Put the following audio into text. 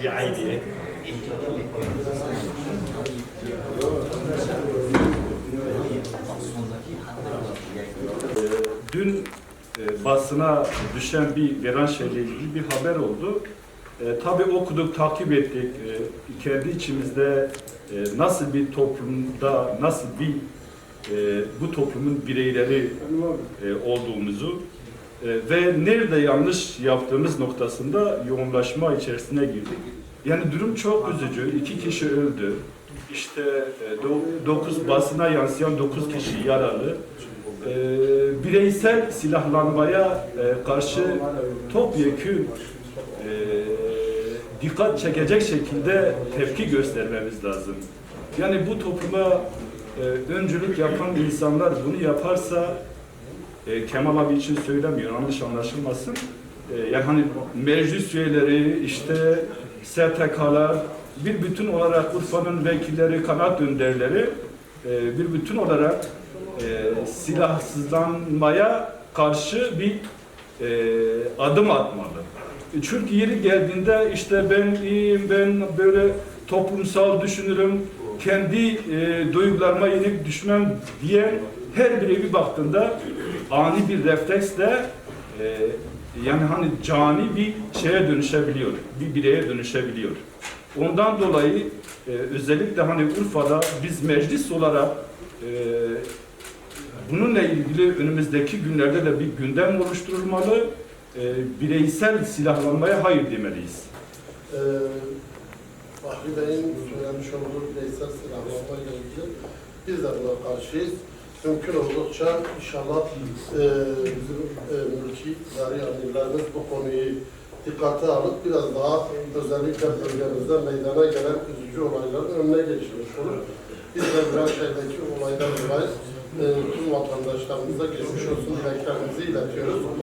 في عيني Dün e, basına düşen bir Veranşehir'le ilgili bir haber oldu. E, tabii okuduk, takip ettik. E, kendi içimizde e, nasıl bir toplumda, nasıl bir e, bu toplumun bireyleri e, olduğumuzu e, ve nerede yanlış yaptığımız noktasında yoğunlaşma içerisine girdik. Yani durum çok üzücü. İki kişi öldü. İşte e, do- dokuz basına yansıyan dokuz kişi yaralı. E, bireysel silahlanmaya e, karşı topyekün e, dikkat çekecek şekilde tepki göstermemiz lazım. Yani bu topluma e, öncülük yapan insanlar bunu yaparsa e, Kemal abi için söylemiyor, yanlış anlaşılmasın. E, yani hani meclis üyeleri, işte STK'lar, bir bütün olarak Urfa'nın vekilleri, kanaat önderleri e, bir bütün olarak e, silahsızlanmaya karşı bir e, adım atmalı. E, Çünkü yeri geldiğinde işte ben iyiyim, ben böyle toplumsal düşünürüm, kendi e, duygularıma yenik düşmem diyen her biri bir baktığında ani bir refleksle e, yani hani cani bir şeye dönüşebiliyor, bir bireye dönüşebiliyor. Ondan dolayı e, özellikle hani Urfa'da biz meclis olarak e, bununla ilgili önümüzdeki günlerde de bir gündem oluşturulmalı. E, bireysel silahlanmaya hayır demeliyiz. Ee, Bahri Bey'in söylemiş olduğu bireysel silahlanma ile ilgili biz de buna karşıyız. Mümkün oldukça inşallah e, bizim e, mülki idari amirlerimiz bu konuyu dikkate alıp biraz daha özellikle bölgemizde meydana gelen üzücü olayların önüne geçmiş olur. Biz de Bülentşehir'deki olaydan dolayı e, tüm vatandaşlarımıza geçmiş olsun dileklerimizi iletiyoruz.